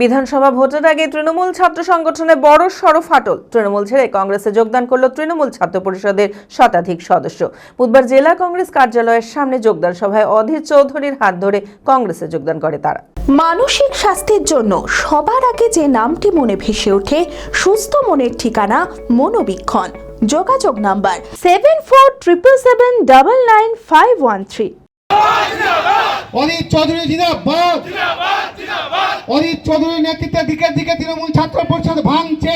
বিধানসভা ভোটের আগে তৃণমূল ছাত্র সংগঠনে বড় সড় ফাটল। তৃণমূল ছেড়ে কংগ্রেসে যোগদান করল তৃণমূল ছাত্র পরিষদের শতাধিক সদস্য। বুধবার জেলা কংগ্রেস কার্যালয়ের সামনে যোগদান সভায় অধীর চৌধুরীর হাত ধরে কংগ্রেসে যোগদান করে তারা। মানসিক স্বাস্থ্যের জন্য সবার আগে যে নামটি মনে ভেসে ওঠে সুস্থ মনের ঠিকানা মনোবীক্ষণ। যোগাযোগ number seven four triple seven double nine five one three Anit Chowdhury জিন্দাবাদ! অনিত চৌধুরীর নেতৃত্বে দিকে দিকে তৃণমূল ছাত্র পরিষদ ভাঙছে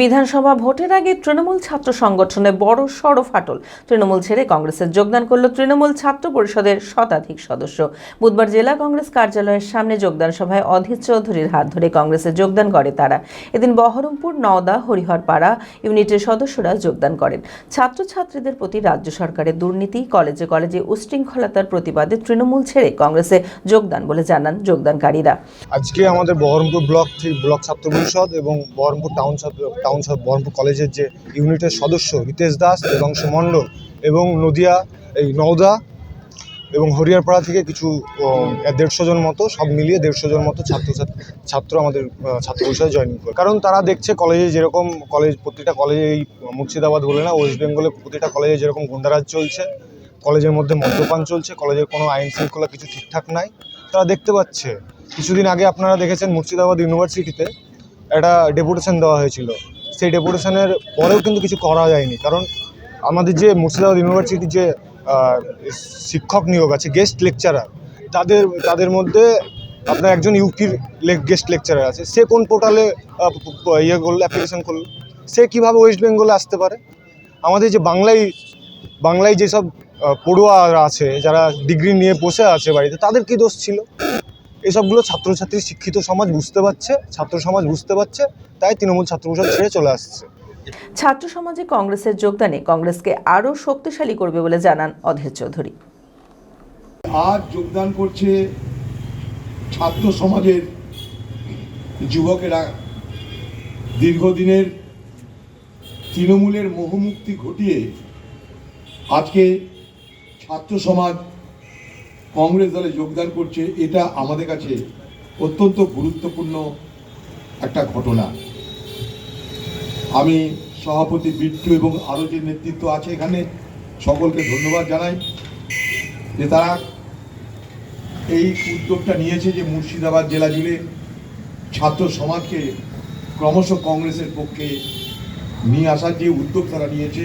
বিধানসভা ভোটের আগে তৃণমূল ছাত্র সংগঠনে বড় সড় ফাটল তৃণমূল ছেড়ে কংগ্রেসে যোগদান করল তৃণমূল ছাত্র পরিষদের শতাধিক সদস্য। বুধবার জেলা কংগ্রেস কার্যালয়ের সামনে যোগদান সভায় অধীর চৌধুরীর হাত ধরে কংগ্রেসে যোগদান করে তারা। এদিন বহরমপুর, নওদা, হরিহরপাড়া ইউনিটের সদস্যরা যোগদান করেন। ছাত্রছাত্রীদের প্রতি রাজ্য সরকারের দুর্নীতি, কলেজে কলেজে উশৃঙ্খলতার প্রতিবাদে তৃণমূল ছেড়ে কংগ্রেসে যোগদান বলে জানান যোগদানকারীরা। আজকে আমাদের বহরমপুর ব্লক ব্লক ছাত্র পরিষদ এবং বহরমপুর টাউন ছাত্র টাউন বহরমপুর কলেজের যে ইউনিটের সদস্য রিতেশ দাস দেবাংশু মণ্ডল এবং নদিয়া, এই নওদা এবং হরিয়ারপাড়া থেকে কিছু দেড়শো জন মতো, সব মিলিয়ে দেড়শো জন মতো ছাত্র ছাত্র আমাদের ছাত্র পরিষদে জয়েন করে। কারণ তারা দেখছে কলেজে যেরকম কলেজ প্রতিটা কলেজে এই মুর্শিদাবাদ বলে না ওয়েস্ট বেঙ্গলে প্রতিটা কলেজে যেরকম গুন্ডারাজ চলছে কলেজের মধ্যে মদ্যপান চলছে কলেজের কোনো আইন শৃঙ্খলা কিছু ঠিকঠাক নাই। তারা দেখতে পাচ্ছে। কিছুদিন আগে আপনারা দেখেছেন মুর্শিদাবাদ ইউনিভার্সিটিতে একটা ডেপুটেশন দেওয়া হয়েছিল। সেই ডেপুটেশনের পরেও কিন্তু কিছু করা যায়নি। কারণ আমাদের যে মুর্শিদাবাদ ইউনিভার্সিটির যে শিক্ষক নিয়োগ আছে গেস্ট লেকচারার তাদের তাদের মধ্যে আপনার একজন ইউপির গেস্ট লেকচারার আছে। সে কোন পোর্টালে ইয়ে করল অ্যাপ্লিকেশন করল? সে কীভাবে ওয়েস্ট বেঙ্গলে আসতে পারে? আমাদের যে বাংলায় বাংলায় যেসব পড়ুয়ারা আছে, যারা ডিগ্রি নিয়ে বসে আছে বাড়িতে, তাদের কি দোষ ছিল? এসবগুলো ছাত্রছাত্রী শিক্ষিত সমাজ বুঝতে পারছে ছাত্র সমাজ বুঝতে পারছে তাই তৃণমূল ছাত্র পরিষদ ছেড়ে চলে আসছে। ছাত্র সমাজে কংগ্রেসের যোগদানে কংগ্রেসকে আরও শক্তিশালী করবে বলে জানান অধীর চৌধুরী। আজ যোগদান করছে ছাত্র সমাজের যুবকেরা। দীর্ঘদিনের তৃণমূলের মোহমুক্তি ঘটিয়ে আজকে ছাত্র সমাজ কংগ্রেস দলে যোগদান করছে, এটা আমাদের কাছে অত্যন্ত গুরুত্বপূর্ণ একটা ঘটনা। আমি সভাপতি বিট্টু এবং আরও যে নেতৃত্ব আছে এখানে, সকলকে ধন্যবাদ জানাই যে তারা এই উদ্যোগটা নিয়েছে যে মুর্শিদাবাদ জেলা জুড়ে ছাত্র সমাজকে ক্রমশ কংগ্রেসের পক্ষে নিয়ে আসার যে উদ্যোগ তারা নিয়েছে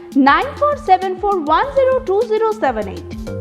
9474102078.